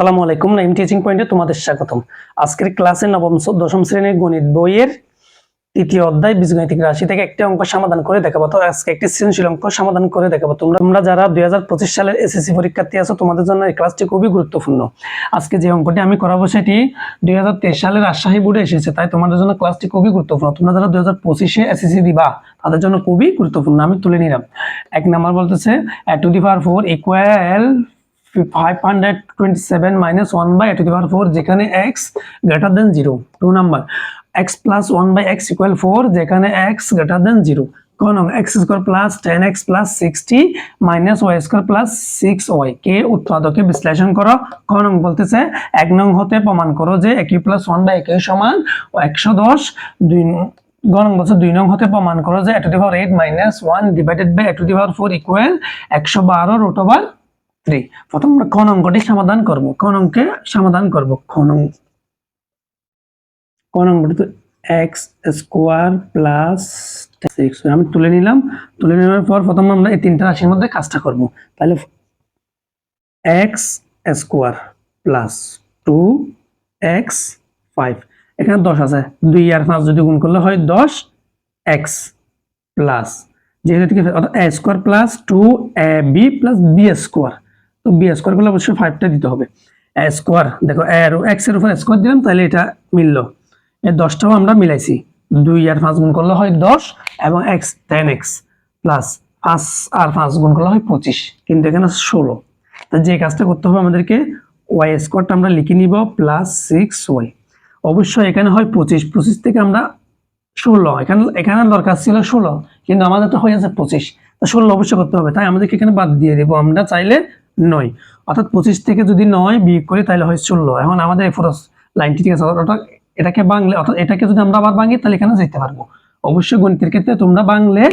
আসসালামু আলাইকুম, নাইম টিচিং পয়েন্টে তোমাদের স্বাগতম। আজকের ক্লাসে নবম দশম শ্রেণির গণিত বইয়ের তৃতীয় অধ্যায় বীজগণিতিক রাশি থেকে একটি অঙ্ক সমাধান করে দেখাবো তো আজকে একটি সৃজনশীল অঙ্ক সমাধান করে দেখাবো। তোমরা তোমরা যারা দুই হাজার পঁচিশ সালের এসএসসি পরীক্ষার্থী আছো, তোমাদের জন্য এই ক্লাসটি খুবই গুরুত্বপূর্ণ। আজকে যে অঙ্কটি আমি করাবো, সেটি দুই হাজার তেইশ সালের রাজশাহী বোর্ডে এসেছে, তাই তোমাদের জন্য ক্লাসটি খুবই গুরুত্বপূর্ণ। তোমরা যারা দুই হাজার পঁচিশে এসএসসি দিবা, তাদের জন্য খুবই গুরুত্বপূর্ণ, আমি তুলে নিলাম। এক নাম্বার বলতেছে A to the power four equal five hundred twenty seven minus one by to the four যেখানে X greater than zero two number X plus one by X equal four যেখানে এক্স গ্রেটার দেন জিরো কোন X square plus ten X plus sixty minus Y plus six কে উৎপাদকে বিশ্লেষণ করো। কোন বলতেছে, এক নং হতে প্রমাণ করো যে একই প্লাস ওয়ান বাই সমান একশো দশ। দুই গণং বলছে, দুই নং হতে প্রমাণ করো যে to the power eight minus one divided by to the power four equal একশো বারো রুট ওভার থ্রি প্রথম আমরা খন অঙ্কটি সমাধান করব? খন অঙ্কে সমাধান করব? খন অঙ্ক খন অঙ্কটি তো এক্স স্কোয়ার প্লাস সিক্স আমি তুলে নিলাম। তুলে নেওয়ার পর প্রথম আমরা এই তিনটা রাশির মধ্যে কাজটা করব। তাহলে X square plus two X five এখানে দশ আছে। দুই আর পাঁচ যদি গুণ করলে হয় দশ এক্স প্লাস যেহেতু square plus two A B plus B square তো বি স্কোয়ার করলে অবশ্যই ফাইভটা দিতে হবে। স্কোয়ার, দেখো এর এক্সের উপর স্কোয়ার দিলাম, তাহলে এটা মিললো। এই দশটাও আমরা মিলাইছি। দুই আর পাঁচ গুণ করলে হয় দশ এবং এক্স টেন এক্স প্লাস পাঁচ আর পাঁচ গুণ করলে হয় পঁচিশ, কিন্তু এখানে ষোলো। তা যে কাজটা করতে হবে আমাদেরকে ওয়াই স্কোয়ারটা আমরা লিখে নিব প্লাস সিক্স ওয়াই অবশ্যই এখানে হয় পঁচিশ পঁচিশ থেকে আমরা ষোলো। এখানে এখানে দরকার ছিল ষোলো, কিন্তু আমাদের তো হয়ে যাচ্ছে পঁচিশ। ষোলো অবশ্যই করতে হবে, তাই আমাদেরকে এখানে বাদ দিয়ে দেবো। আমরা চাইলে নয়। অর্থাৎ পঁচিশ থেকে যদি নয় বিয়োগ করি, তাহলে হয় ষোলো। এখন আমাদের এই লাইনটি ঠিক আছে। অর্থাৎ এটাকে বাংলে, অর্থাৎ এটাকে যদি আমরা আবার ভাঙি, তাহলে এখানে যেতে পারব। অবশ্যই গণিতের ক্ষেত্রে তোমরা বাংলে,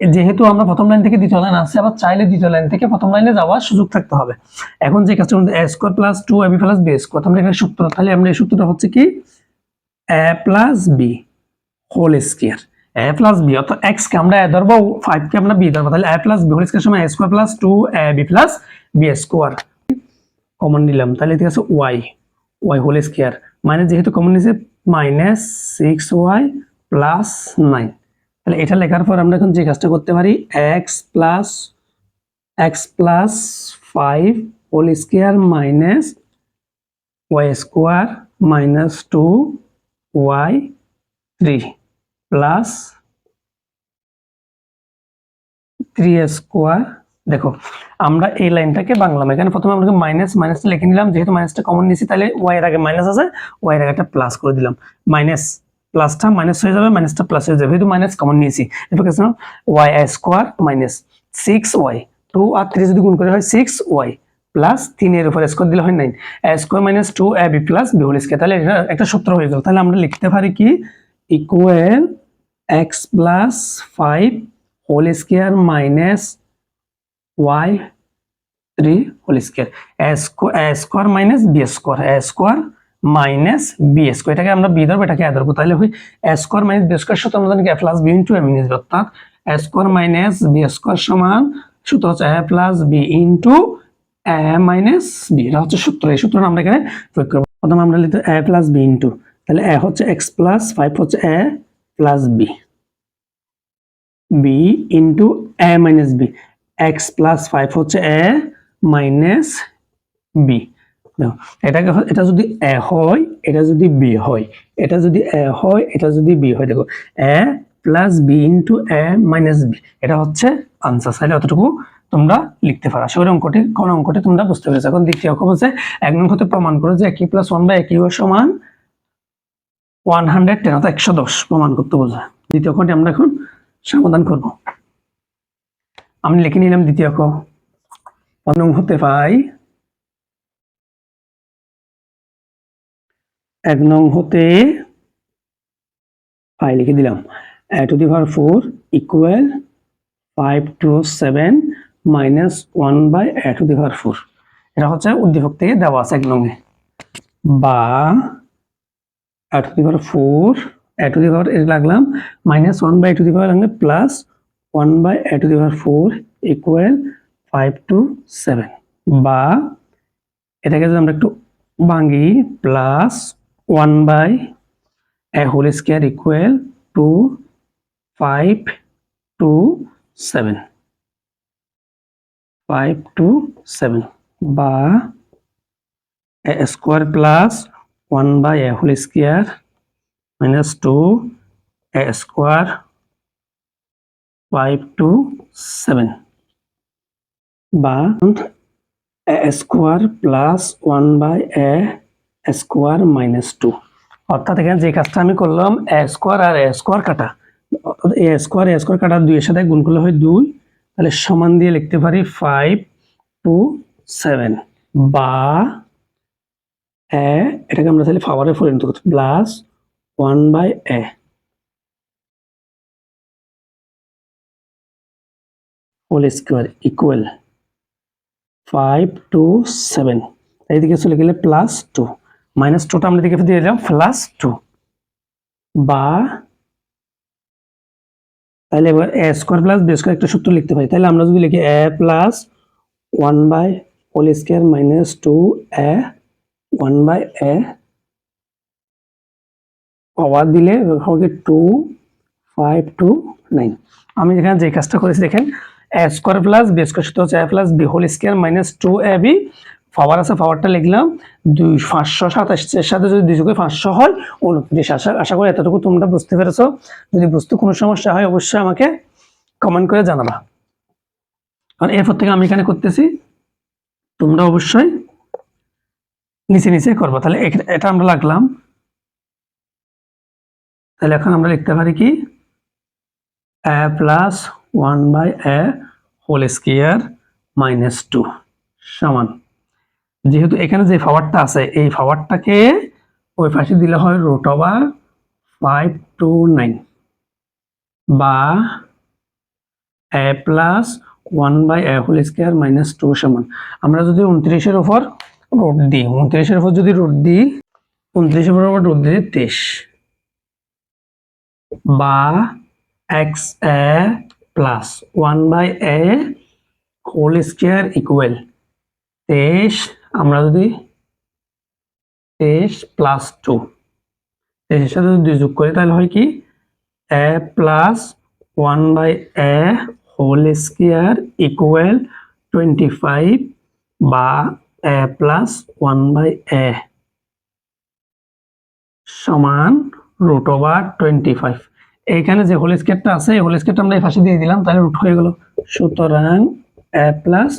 যেহেতু আমরা প্রথম লাইন থেকে দ্বিতীয় লাইন আসছে আবার চাইলে দ্বিতীয় লাইন থেকে প্রথম লাইনে যাওয়ার সুযোগ থাকতে হবে। এখন যে কাজটা A square plus two A B plus B square আমরা এখানে সূত্র, তাহলে আমরা এই সূত্রটা হচ্ছে কি? A plus B whole square A plus B অর্থাৎ এক্স কে আমরা এ ধরবো ফাইভ কে আমরা বি ধরবো, তাহলে A plus B whole square সময় A square plus two A B plus B square common নিলাম, তাহলে ঠিক আছে ওয়াই ওয়াই হোল স্কোয়ার মানে যেহেতু কমন নিয়েছে minus six Y plus nine তাহলে এটা লেখার পর আমরা এখন যে কাজটা করতে পারি X plus X plus five whole square minus Y square minus two Y three plus three square. দেখো, আমরা এই লাইনটাকে বাংলাম। এখানে প্রথমে আমরা মাইনাস মাইনাস লিখে নিলাম। যেহেতু মাইনাসটা কমন নিয়েছি, তাহলে ওয়াই এর আগে মাইনাস আছে ওয়াই এর আগে প্লাস করে দিলাম। মাইনাস প্লাসটা মাইনাস হয়ে যাবে মাইনাসটা প্লাস হয়ে যাবে। যেহেতু মাইনাস কমন নিয়েছি, এরপর কিছু Y square minus six Y two আর থ্রি যদি গুণ করে হয় সিক্স ওয়াই প্লাস তিনের উপর স্কোয়ার দিলে হয় nine square minus two A B plus B whole square তাহলে একটা সূত্র হয়ে গেল। তাহলে আমরা লিখতে পারি কি? Equal X plus five whole square minus Y three whole square square minus B square square minus B square এটাকে আমরা বি ধরবো, এটাকে এ ধরবো তাহলে হয় স্কোয়ার মাইনাস বি স্কোয়ার সূত্র আমরা জানি এ প্লাস বি ইন্টু এম ইনএস অর্থাৎ স্কোয়ার মাইনাস বি স্কোয়ার সমান সূত্র হচ্ছে A plus B into A minus B এটা হচ্ছে সূত্র। এই সূত্রটা আমরা এখানে প্রয়োগ করব। প্রথমে আমরা লিখতে এ প্লাস বি ইন্টু তাহলে এ হচ্ছে এক্স প্লাস ফাইভ হচ্ছে A plus B B into A minus B X plus five হচ্ছে এ মাইনাস বি এটাকে এটা যদি এ হয়, এটা যদি বি হয়, এটা যদি হয়, এটা যদি বি হয়, দেখো A plus B into A minus B এটা হচ্ছে আনসার চাইলে অতটুকু তোমরা লিখতে পারো। আশা করি অঙ্কটি, কোন অঙ্কটি তোমরা বুঝতে পেরেছ। এখন দ্বিতীয় অঙ্ক হচ্ছে এক নং হতে প্রমাণ করো যে একই প্লাস ওয়ান একই সমান ওয়ান হান্ড্রেড টেন অর্থাৎ একশো দশ প্রমাণ করতে বোঝা দ্বিতীয় আমরা এখন সমাধান করব। আমি লিখে নিলাম দ্বিতীয় হতে পাই। এক নং হতে ফাই লিখে দিলাম। To the power four equal five two seven minus one by A to the power four. এটা হচ্ছে উদ্দীপক থেকে দেওয়া আছে এক নঙ্গে বা A to the power four A to the power এটা লাগলাম minus one by to the power লাগলে plus one by A to the power four equal five two seven বা এটাকে যদি আমরা একটু ভাঙি plus one by A whole square equal to five two seven five two seven বা A square plus one by A whole square minus two A square five two seven বা A square plus one by A square minus two অর্থাৎ এখানে যে কাজটা আমি করলাম এ square আর এ square কাটা। এ square এ square কাটা দুইয়ের সাথে গুণ করলে হয় দুই। তাহলে সমান দিয়ে লিখতে পারি ফাইভ টু সেভেন বা এ, এটাকে আমরা তাহলে পাওয়ারে পরিণত করতে plus one by A whole square equal five two seven এইদিকে চলে গেলে প্লাস টু মাইনাস টুটা আমরা দিকে দিয়ে দিলাম প্লাস টু বা তাহলে এবার A square plus B square একটা সূত্র লিখতে পারি। তাহলে আমরা যদি লিখি A plus one by whole square minus two A one by A power দিলে হবে টু ফাইভ টু নাইন আমি এখানে যে কাজটা করেছি, দেখেন A square plus B square সূত্র হচ্ছে A plus B whole square minus two A B power আছে পাওয়ারটা লিখলাম, দুই, পাঁচশো সাতাশের সাথে যদি দুই যোগে পাঁচশো হয়, উনত্রিশ, আশা আশা করি এতটুকু তোমরা বুঝতে পেরেছ। যদি বুঝতে কোনো সমস্যা হয়, অবশ্যই আমাকে কমেন্ট করে জানাবা। আর এরপর থেকে আমি এখানে করতেছি, তোমরা অবশ্যই নিচে নিচে করব। তাহলে এটা আমরা লাগলাম। তাহলে এখন আমরা লিখতে পারি কি? A plus one by A whole square minus two সমান। যেহেতু এখানে যে পাওয়ারটা আছে, এই পাওয়ারটাকে ওই পাশে দিলে হয় root over five two nine বা A plus one by A whole square minus two সমান। আমরা যদি উনত্রিশের উপর রুট দিই। উনত্রিশের উপর যদি রুট দিই, উনত্রিশের উপর রুট দিই, তেইশ। বা X A plus one by A whole square equal তেইশ। আমরা যদি তেইশ প্লাস টু, তেইশের সাথে যদি দুই যোগ করি, তাহলে হয় কি? A plus one by A whole square equal twenty five বা A plus one by A সমান রুট ওভার টোয়েন্টি ফাইভ এইখানে যে হোল স্কোয়ারটা আছে, এই হোল স্কোয়ারটা আমরা এই পাশে দিয়ে দিলাম, তাহলে রুট হয়ে গেল। সুতরাং A plus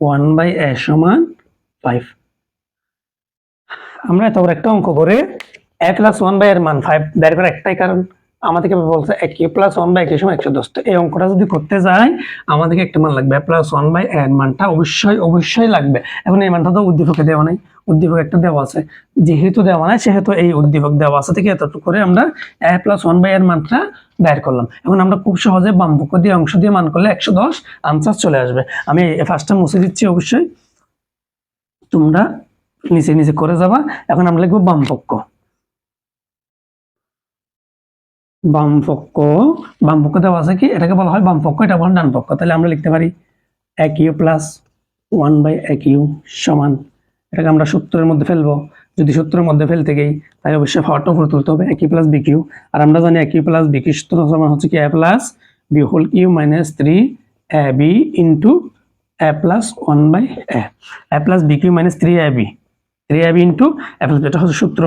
one by A সমান ফাইভ আমরা এত একটা অঙ্ক করে এ প্লাস ওয়ান বাই এর মান ফাইভ বের করার একটাই কারণ। আমাদেরকে বলছে এক প্লাস ওয়ান বাই একের সময় একশো দশ। তো এই অঙ্কটা যদি করতে যাই, আমাদেরকে একটা মান লাগবে। প্লাস ওয়ান বাই এর মানটা অবশ্যই অবশ্যই লাগবে। এখন এই মানটা তো উদ্দীপকে দেওয়া নাই। উদ্দীপক একটা দেওয়া আছে। যেহেতু দেওয়া নাই, সেহেতু এই উদ্দীপক দেওয়া আছে থেকে এতটুকু করে আমরা এ প্লাস ওয়ান বাই এর মানটা বের করলাম। এখন আমরা খুব সহজে বামপক্ষ দিয়ে অংশ দিয়ে মান করলে একশো দশ আনসার চলে আসবে। আমি ফার্স্টটা মুছে দিচ্ছি অবশ্যই। তোমরা নিচে নিচে করে যাবা। এখন আমরা লিখব বামপক্ষ বামপক্ষ বামপক্ষ দেওয়া আছে কি? এটাকে বলা হয় বামপক্ষ, এটা বলা হয় ডান পক্ষ তাহলে আমরা লিখতে পারি এক ইউ প্লাস ওয়ান বাই এক ইউ সমান। এটাকে আমরা সূত্রের মধ্যে ফেলব। যদি সূত্রের মধ্যে ফেলতে গেই, তাই অবশ্যই পাওয়ারটা উপরে তুলতে হবে একই প্লাস বি কিউ আর আমরা জানি একই প্লাস বি কিউ সূত্র সমান হচ্ছে কি? A plus B whole cube minus three A B into A plus one by A. A plus B cube minus three A B. Three A B into A plus এটা হচ্ছে সূত্র।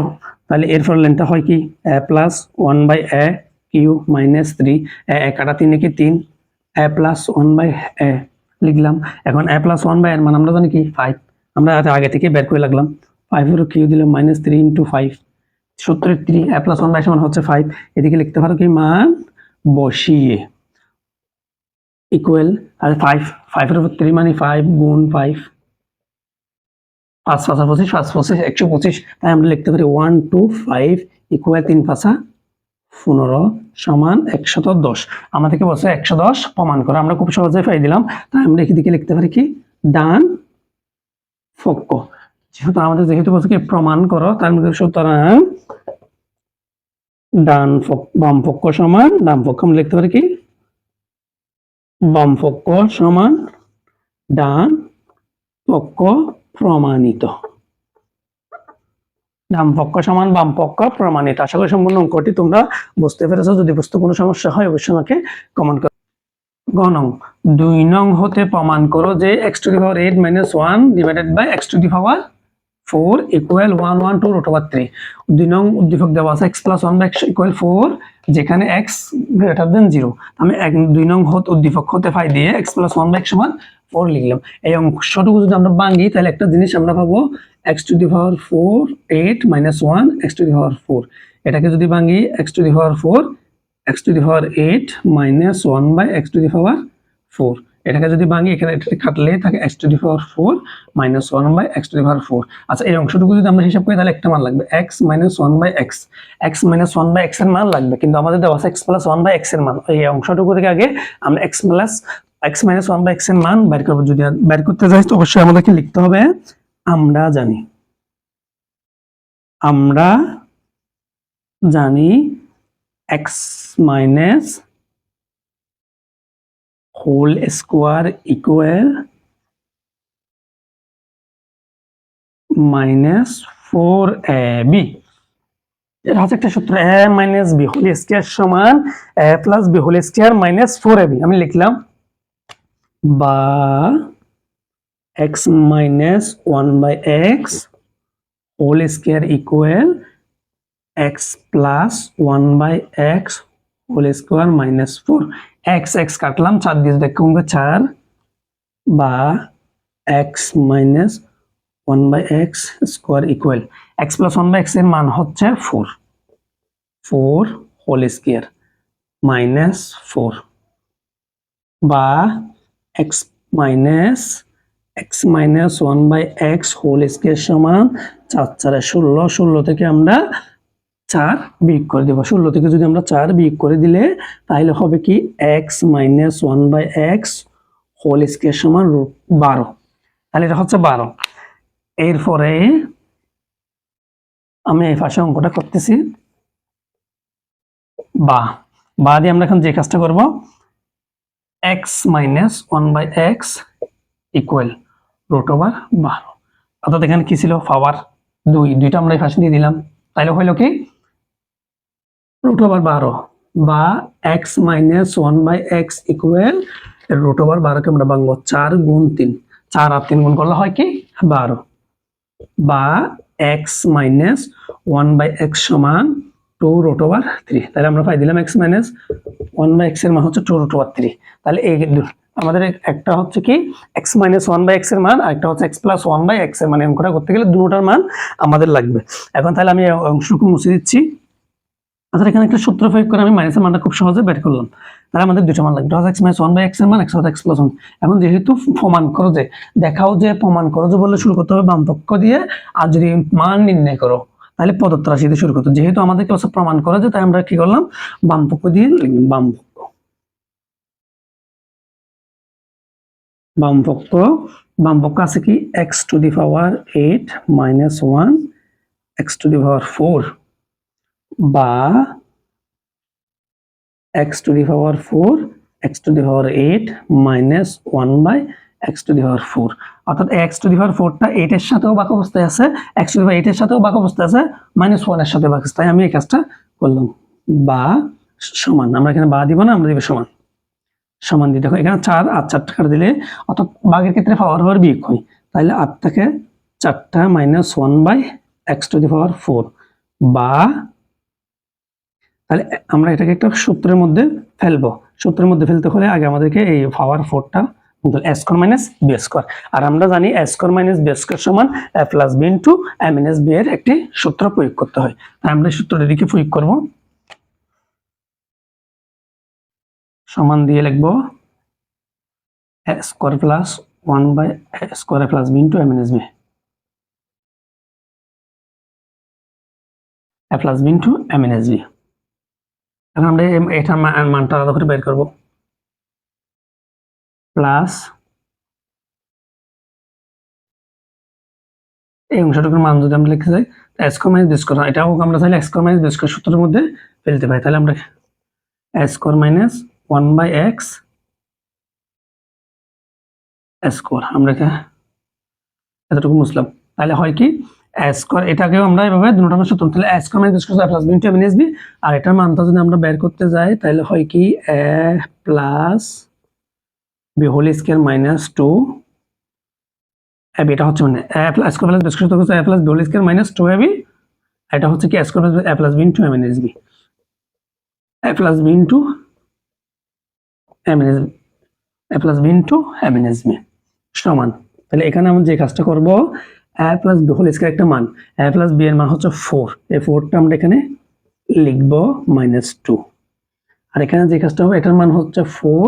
তাহলে এর ফলে লেনটা হয় কি? A plus one by A cube minus three A কাটা তিন কি তিন, A plus one by A, লিখলাম। এখন এ প্লাস ওয়ান বাই এর মান আমরা জানি কি? ফাইভ আমরা আগে থেকে বের করে লাগলাম ফাইভের কিউ দিলাম মাইনাস থ্রি ইন্টু ফাইভ সত্তরের three A plus one by সমান হচ্ছে ফাইভ এদিকে লিখতে পারো কি? মান বসিয়ে। ইকুয়াল আর ফাইভ ফাইভের উপর থ্রি মানে ফাইভ গুণ ফাইভ পাঁচ পাঁচা পঁচিশ, পাঁচ পঁচিশ, একশো পঁচিশ। তাই আমরা লিখতে পারি ওয়ান টু ফাইভ ইকুয়াল তিন পাঁচা পনেরো সমান একশত দশ। আমাদেরকে বলছে একশো দশ, প্রমাণ করে। আমরা খুব সহজে পাই দিলাম। তাই আমরা এদিকে লিখতে পারি কি? ডান পক্ষ যেহেতু আমাদের যেহেতু বলছে কি, প্রমাণ করো, তার মধ্যে সুতরাং ডান বাম পক্ষ সমান, ডান পক্ষ আমরা লিখতে পারি কি? বাম পক্ষ সমান, ডান পক্ষ প্রমাণিত। ডান পক্ষ সমান বাম পক্ষ প্রমাণিত। আশা করি সম্পূর্ণ অঙ্কটি তোমরা বুঝতে পেরেছ। যদি বুঝতে কোনো সমস্যা হয়, অবশ্যই আমাকে কমেন্ট করো। গণং দুই নং হতে প্রমাণ করো যে X to the power eight minus one divided by X to the power four equal one one two root over three দুই নং উদ্দীপক দেওয়া আছে X plus one by equal four যেখানে এক্স গ্রেটার দেন জিরো আমি এক, দুই নং হত, উদ্দীপক হতে ফাই দিয়ে এক্স প্লাস ওয়ান এক্স সমান ফোর লিখলাম। এই অংশটুকু যদি আমরা ভাঙি, তাহলে একটা জিনিস আমরা পাবো X to the power four eight minus one X to the power four এটাকে যদি ভাঙি X to the power four X to the power eight minus one by X to the power four এটাকে যদি ভাঙি, এখানে এটা কাটলে থাকে X to the power four minus one by X to the power four আচ্ছা এই অংশটুকু যদি আমরা হিসাব করি, তাহলে একটা মান লাগবে। X minus one by X X minus one by এক্সের মান লাগবে, কিন্তু আমাদের দেওয়া আছে এক্স প্লাস ওয়ান বাই এক্সের মান। এই অংশটুকু থেকে আগে আমরা X plus X minus one by এক্সের মান বের করব। যদি বের করতে যাই, তো অবশ্যই আমাদেরকে লিখতে হবে, আমরা জানি। আমরা জানি X minus whole square equal minus four A B এটা হচ্ছে একটা সূত্র A minus B whole square সমান A plus B whole square minus four A B আমি লিখলাম, বা X minus one by X whole square equal X plus one by X whole square minus four X X কাটলাম, চার দিয়ে দেখুন চার বা X minus one by X square equal X plus one by এক্সের মান হচ্ছে four four whole square minus four বা X minus X minus one by X whole square সমান চার, চারে ষোলো ষোলো থেকে আমরা চার বিয়োগ করে দেবো। ষোলো থেকে যদি আমরা চার বিয়োগ করে দিলে, তাহলে হবে কি? X minus one by X whole square সমান রুট বারো। তাহলে এটা হচ্ছে বারো। এরপরে আমি এই পাশে অঙ্কটা করতেছি। বা বা দিয়ে আমরা এখন যে কাজটা করব, X minus one by X equal root over বারো। অর্থাৎ এখানে কি ছিল? পাওয়ার দুই। দুইটা আমরা এই পাশে দিয়ে দিলাম। তাহলে হইল কি? রুট ওভার বারো বা X minus one by X equal root over বারোকে আমরা ভাঙবো চার গুণ তিন। চার আর তিন গুণ করলে হয় কি? বারো। বা X minus one by X সমান টু রুট ওভার থ্রি তাহলে আমরা পাই দিলাম এক্স মাইনাস ওয়ান বাই এক্সের মান হচ্ছে টু রুট ওভার থ্রি তাহলে এই আমাদের একটা হচ্ছে কি? এক্স মাইনাস ওয়ান বাই এক্সের মান, আর একটা হচ্ছে এক্স প্লাস ওয়ান বাই এক্সের মানে। অঙ্কটা করতে গেলে দুটোটার মান আমাদের লাগবে। এখন তাহলে আমি অংশটুকু মুছে দিচ্ছি। আচ্ছা এখানে একটা সূত্র প্রয়োগ করে আমি মাইনাসের মানটা খুব সহজে বের করলাম। তাহলে আমাদের দুটো মান লাগবে। এক্স মাইনাস ওয়ান বাই এক্সের মান এক্স এক্স প্লাস ওয়ান এখন যেহেতু প্রমাণ করো যে, দেখাও যে প্রমাণ করো যে বললে শুরু করতে হবে বাম পক্ষ দিয়ে, আর যদি মান নির্ণয় করো, তাহলে পদত্ব রাশি দিয়ে শুরু করতে। যেহেতু আমাদেরকে হচ্ছে প্রমাণ করা যে, তাই আমরা কি করলাম? বাম পক্ষ দিয়ে লিখলাম, বাম পক্ষ। বাম পক্ষ বাম পক্ষ আছে কি? X to the power eight minus one X to the power four বা X to the power four X to the power eight minus one by X to the power four অর্থাৎ এক্স টু দি পাওয়ার ফোরটা এইটের সাথেও বাক অবস্থায় আছে x to the পাওয়ার এইটের সাথেও বাক অবস্থায় আছে মাইনাস ওয়ানের সাথে বাক অবস্থায় আমি এই কাজটা করলাম। বা সমান, আমরা এখানে বা দিব না, আমরা দিব সমান। সমান দিতে হয় এখানে চার আর চারটা টাকা দিলে, অর্থাৎ বাঘের ক্ষেত্রে পাওয়ার হওয়ার বিয়োগ হয়। তাহলে আট থেকে চারটা minus one by X to the power four বা তাহলে আমরা এটাকে একটা সূত্রের মধ্যে ফেলব। সূত্রের মধ্যে ফেলতে হলে আগে আমাদেরকে এই পাওয়ার ফোরটা স্কোয়ার মাইনাস বি স্কোয়ার আর আমরা জানি স্কোয়ার মাইনাস বি স্কোয়ার সমান A plus B into A minus B এর একটি সূত্র প্রয়োগ করতে হয়। তাই আমরা সূত্রটা দিকে প্রয়োগ করব। সমান দিয়ে লিখব square plus one by square plus B into A minus B A plus B into A minus B এখন আমরা এটার মানটা আলাদা করে বের করব। প্লাস এই অংশটুকুর মান যদি আমরা লিখতে চাই স্কোয়ার মাইনাস বি এটাও আমরা চাইলে স্কোয়ার মাইনাস বি সূত্রের মধ্যে ফেলতে পারি। তাহলে আমরা square minus one by X square আমরা এতটুকু মুছলাম। তাহলে হয় কি? এ এটাকেও আমরা এভাবে দুটো সূত্র, তাহলে A square minus square plus B into B আর এটার মানটা যদি আমরা বের করতে যাই, তাহলে হয় কি a plus b whole square minus two এটা হচ্ছে মানে a plus square plus b square হচ্ছে a plus b whole square minus two a b এটা হচ্ছে কি a square plus a plus b into m b a plus b into m n a plus b into m b সমান। তাহলে এখানে আমরা যে কাজটা করব a plus b whole square একটা মান। এ প্লাস বি এর মান হচ্ছে ফোর এই ফোরটা আমরা এখানে লিখব মাইনাস টু আর এখানে যে কাজটা হবে, এটার মান হচ্ছে ফোর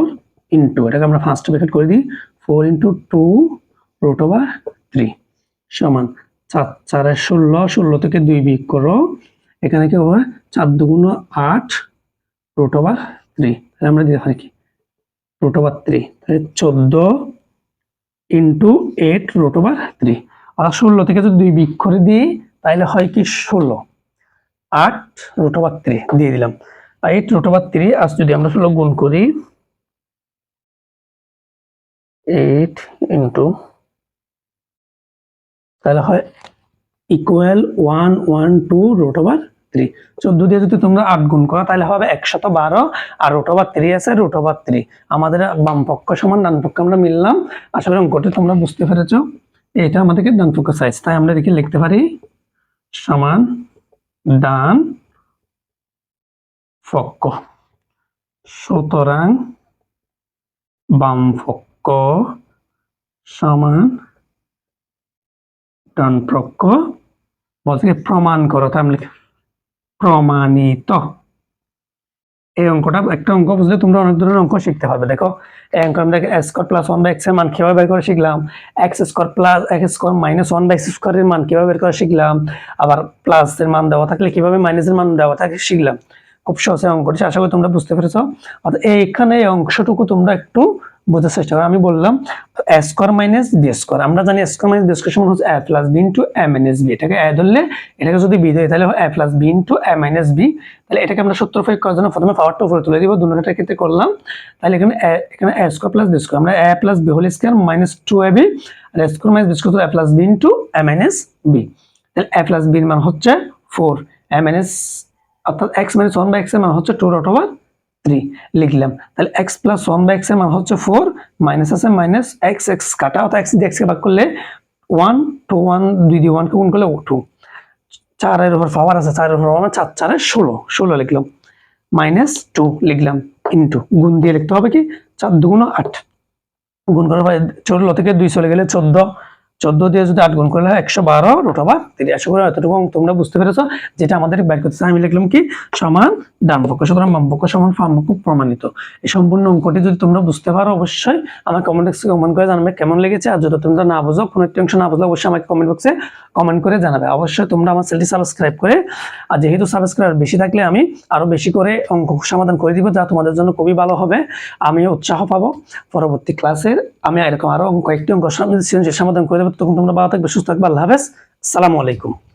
ইন্টু এটাকে আমরা ফার্স্ট ব্র্যাকেট করে দিই। Four into two root over three সমান চার চারের ষোলো ষোলো থেকে দুই বিয়োগ করো। এখানে কি হবে? চার দুগুণ আট রুট ওভার থ্রি তাহলে আমরা দিতে পারি কি? রুট ওভার থ্রি তাহলে চোদ্দ into eight root over three অর্থাৎ ষোলো থেকে যদি দুই বিয়োগ করে দিই তাহলে হয় কি ষোলো। আট রুট ওভার থ্রি দিয়ে দিলাম। এইট রুট ওভার থ্রি, আজ যদি আমরা ষোলো গুণ করি এইট ইন্টু, তাহলে হয় equal one one two root over three চোদ্দ দিয়ে যদি তোমরা আট গুণ করো, তাহলে হবে একশত বারো। আর রুট ওভার থ্রি আছে রুট ওভার থ্রি আমাদের বাম পক্ষ সমান, ডান পক্ষ আমরা মিললাম। আশা করি অঙ্কটি তোমরা বুঝতে পেরেছ। এটা আমাদেরকে ডান পক্ষ সাইজ তাই আমরা দেখি লিখতে পারি সমান ডান পক্ষ সুতরাং বাম পক্ষ সমান ডান পক্ষ বলছে প্রমাণ করো, তাই আমি প্রমাণিত। এই অঙ্কটা, একটা অঙ্ক বুঝলে তোমরা অনেক ধরনের অঙ্ক শিখতে পারবে। দেখো, এই অঙ্ক আমরা x square plus one by এক্সের মান কীভাবে বের করে শিখলাম? X square plus x square minus one by x স্কোয়ারের মান কীভাবে বের করে শিখলাম? আবার প্লাস এর মান দেওয়া থাকলে কীভাবে মাইনাসের মান দেওয়া থাকে শিখলাম। খুব সহজে অঙ্কটি, আশা করি তোমরা বুঝতে পেরেছ। অর্থাৎ এইখানে এই অংশটুকু তোমরা একটু বোঝার চেষ্টা করো। আমি বললাম a square minus b square আমরা জানি স্কোয়ার মাইনাস বি স্কোয়ার সমান হচ্ছে a plus b into a minus b এটাকে এ ধরলে এটাকে যদি বি ধরি, তাহলে a plus b into a minus b তাহলে এটাকে আমরা সত্তর প্রয়োগ করার জন্য প্রথমে পাওয়ারটা উপরে তুলে দিব। দুটার ক্ষেত্রে করলাম, তাহলে এখানে এখানে a square plus b square আমরা a plus b whole square minus two a b R square minus b square a plus b into a minus b তাহলে এ প্লাস বির মান হচ্ছে ফোর এ মাইনাস অর্থাৎ এক্স মাইনাস ওয়ান বাই এক্সের মান হচ্ছে two রট over three লিখলাম। তাহলে এক্স প্লাস ওয়ান বাই এক্সের মান হচ্ছে ফোর মাইনাস আছে মাইনাস এক্স এক্স কাটা, অর্থাৎ এক্স দিয়ে এক্স কে ভাগ করলে ওয়ান টু ওয়ান দুই দিয়ে ওয়ানকে গুণ করলে টু চারের উপর পাওয়ার আছে, চারের উপর পাওয়ার চার, চারে ষোলো ষোলো লিখলাম। মাইনাস টু লিখলাম ইন্টু গুণ দিয়ে লিখতে হবে কি? চার দুগুণ আট। গুণ করার পরে ষোলো থেকে দুই চলে গেলে চোদ্দ। চোদ্দ দিয়ে যদি আট গুণ করলে হয় একশো বারো রুট ওভার তিরিশ আশা এতটুকু তোমরা বুঝতে পেরেছ। যেটা আমাদের বের করতেছে আমি লিখলাম কি? সমান ডান পক্ষ। সুতরাং বাম পক্ষ সমান পক্ষ প্রমাণিত। এই সম্পূর্ণ অঙ্কটি যদি তোমরা বুঝতে পারো, অবশ্যই আমার কমেন্ট বক্সে কমেন্ট করে জানাবে কেমন লেগেছে। আর যদি তোমরা না বুঝো, কোনো একটি অংশ না বুঝলে অবশ্যই আমাকে কমেন্ট বক্সে কমেন্ট করে জানাবে। অবশ্যই তোমরা আমার চ্যানেলটি সাবস্ক্রাইব করে, আর যেহেতু সাবস্ক্রাইব বেশি থাকলে আমি আরও বেশি করে অঙ্ক সমাধান করে দিব, যা তোমাদের জন্য খুবই ভালো হবে। আমি উৎসাহ পাবো। পরবর্তী ক্লাসের আমি এরকম আরও কয়েকটি অঙ্ক সমাধান সমাধান করে দেবো, তখন তোমরা ভালো থাকবে, সুস্থ থাকবে। আল্লাহ হাফেজ। সালামু আলাইকুম।